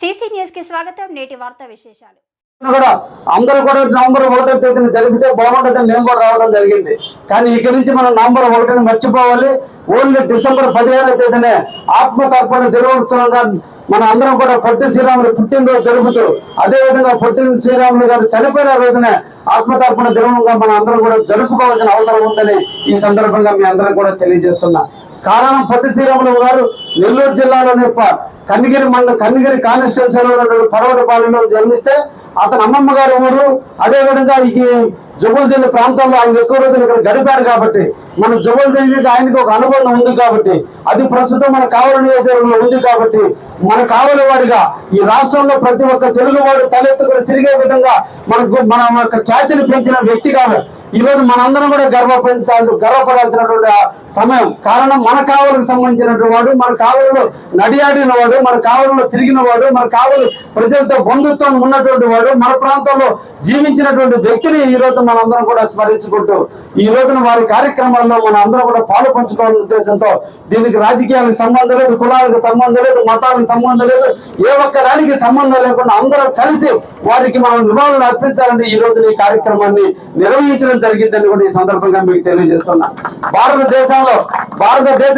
BC న్యూస్కి స్వాగతం. నేటి వార్తా విశేషాలు. కూడా అందరూ కూడా నవంబర్ ఒకటో తేదీన జరిపితే బాగుంటుందని నేను కూడా రావడం జరిగింది. కానీ ఇక్కడి నుంచి మనం నవంబర్ ఒకటిని మర్చిపోవాలి. ఓన్లీ డిసెంబర్ పదిహేనో తేదీనే ఆత్మతర్పణ దినోత్సవంగా మన అందరం కూడా పొట్టి శ్రీరాములు పుట్టినరోజు జరుపుతూ అదే విధంగా పొట్టి శ్రీరాములు గారు చనిపోయిన రోజునే ఆత్మతర్పణ దినంగా మన అందరం కూడా జరుపుకోవాల్సిన అవసరం ఉందని ఈ సందర్భంగా మీ అందరం కూడా తెలియజేస్తున్నా. కారణం పొట్టి శ్రీరాములు గారు నెల్లూరు జిల్లాలోని ప- కన్నిగిరి మండల కన్నిగిరి కాన్స్టిట్యున్సీలో ఉన్నటువంటి పర్వతపాలెంలో జన్మిస్తే అతని అమ్మమ్మ గారి ఊరు. అదే విధంగా ఈ జబుల్దిల్లి ప్రాంతంలో ఆయన ఎక్కువ రోజులు ఇక్కడ గడిపాడు కాబట్టి మన జబుల్దిల్లి ఆయనకు ఒక అనుబంధం ఉంది కాబట్టి అది ప్రస్తుతం మన కావలి నియోజకవర్గంలో ఉంది కాబట్టి మన కావలి వాడిగా ఈ రాష్ట్రంలో ప్రతి ఒక్క తెలుగువాడు తలెత్తుకుని తిరిగే విధంగా మనకు మన యొక్క ఖ్యాతిని పెంచిన వ్యక్తి కాబట్టి ఈ రోజు మనందరం కూడా గర్వపడించాలి గర్వపడాల్సినటువంటి సమయం. కారణం మన కావలకు సంబంధించినటువంటి వాడు మన కావలలో నడియాడిన వాడు మన కావలలో తిరిగిన వాడు మన కావలు ప్రజలతో బంధుత్వం ఉన్నటువంటి వాడు మన ప్రాంతంలో జీవించినటువంటి వ్యక్తిని ఈ రోజు మనందరం కూడా స్మరించుకుంటూ ఈ రోజున వారి కార్యక్రమాల్లో మన అందరం కూడా పాలు పంచుకోవాలనే ఉద్దేశంతో దీనికి రాజకీయాలకు సంబంధం లేదు కులాలకు సంబంధం లేదు మతాలకు సంబంధం లేదు ఏ ఒక్క దానికి సంబంధం లేకుండా అందరం కలిసి వారికి మనం నివాళులు అర్పించాలని ఈ రోజున ఈ కార్యక్రమాన్ని నిర్వహించడం జరిగిందని కూడా ఈ సందర్భంగా మీకు తెలియజేస్తున్నా. భారతదేశంలో భారతదేశ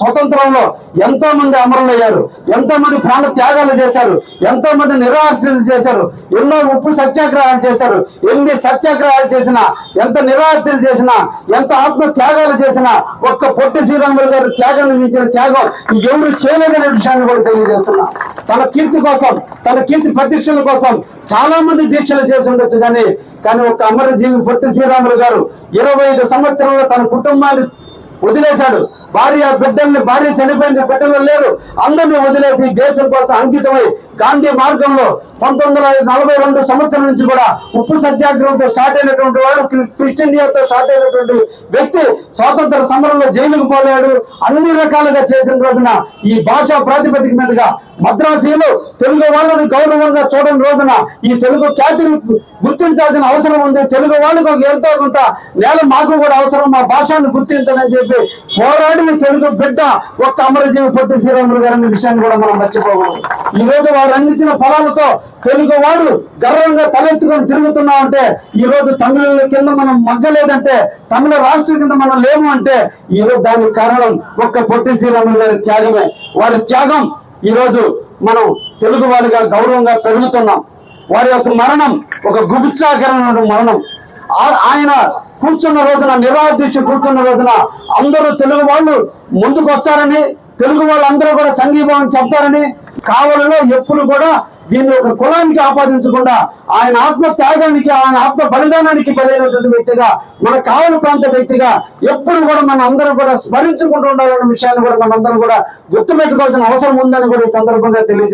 స్వతంత్రంలో ఎంతో మంది అమరులయ్యారు ఎంతో మంది ప్రాణ త్యాగాలు చేశారు ఎంతో మంది నిరాహార్జనలు చేశారు ఎన్నో ఉప్పు సత్యాగ్రహాలు చేశారు ఎన్ని సత్యాగ్రహాలు చేసినా ఎంత నిరాహార్జనలు చేసినా ఎంత ఆత్మ త్యాగాలు చేసినా ఒక్క పొట్టి శ్రీరాములు గారి త్యాగాన్ని మించిన త్యాగం ఎవరు చేయలేదనే విషయాన్ని కూడా తెలియజేస్తున్నా. తన కీర్తి కోసం తన కీర్తి ప్రతిష్టల కోసం చాలా మంది దీక్షలు చేసి ఉండొచ్చు కానీ కానీ ఒక అమరజీవి పొట్టి శ్రీరాములు గారు ఇరవై ఐదు సంవత్సరంలో తన కుటుంబాన్ని వదిలేశాడు. భార్య బిడ్డల్ని భార్య చనిపోయింది బిడ్డలు లేరు. అందరినీ వదిలేసి దేశం కోసం అంకితమై గాంధీ మార్గంలో పంతొమ్మిది వందల నలభై రెండు సంవత్సరం నుంచి కూడా ఉప్పు సత్యాగ్రహంతో స్టార్ట్ అయినటువంటి వాడు క్రి- స్టార్ట్ అయినటువంటి వ్యక్తి స్వాతంత్ర సమరంలో జైలుకు పోలేడు. అన్ని రకాలుగా చేసిన రోజున ఈ భాషా ప్రాతిపదిక మీదుగా మద్రాసీలు తెలుగు వాళ్ళని గౌరవంగా చూడని రోజున ఈ తెలుగు ఖ్యాతిని గుర్తించాల్సిన అవసరం ఉంది. తెలుగు వాళ్ళకు ఒక ఎంతో కొంత నేల మాకు కూడా అవసరం. మా భాషను గుర్తించడని చెప్పి పోరాడిన తెలుగు బిడ్డ ఒక్క అమరజీవి పొట్టి శ్రీరాములు గారి విషయాన్ని కూడా మనం మర్చిపోకూడదు. ఈ రోజు వారు అందించిన ఫలాలతో తెలుగు వాడు గర్వంగా తలెత్తుకొని తిరుగుతున్నాం అంటే ఈ రోజు తమిళ కింద మనం మగ్గలేదంటే తమిళ రాష్ట్రం కింద మనం లేము అంటే ఈ రోజు దానికి కారణం ఒక్క పొట్టి శ్రీరాములు గారి త్యాగమే. వారి త్యాగం ఈ రోజు మనం తెలుగు వాడిగా గౌరవంగా పెరుగుతున్నాం. వారి యొక్క మరణం ఒక గుబుత్సాకరమైన మరణం. ఆ- ఆయన కూర్చున్న రోజున నిరాదీక్ష కూర్చున్న రోజున అందరూ తెలుగు వాళ్ళు ముందుకు వస్తారని తెలుగు వాళ్ళందరూ కూడా సంఘీభావం చెప్తారని కావలలో ఎప్పుడు కూడా దీన్ని ఒక కులానికి ఆపాదించకుండా ఆయన ఆత్మ త్యాగానికి ఆయన ఆత్మ బలిదానానికి బలైనటువంటి వ్యక్తిగా మన కావలి ప్రాంత వ్యక్తిగా ఎప్పుడు కూడా మన అందరూ కూడా స్మరించుకుంటూ ఉండాలన్న విషయాన్ని కూడా మనందరం కూడా గుర్తుపెట్టుకోవాల్సిన అవసరం ఉందని కూడా ఈ సందర్భంగా తెలియజేస్తున్నాను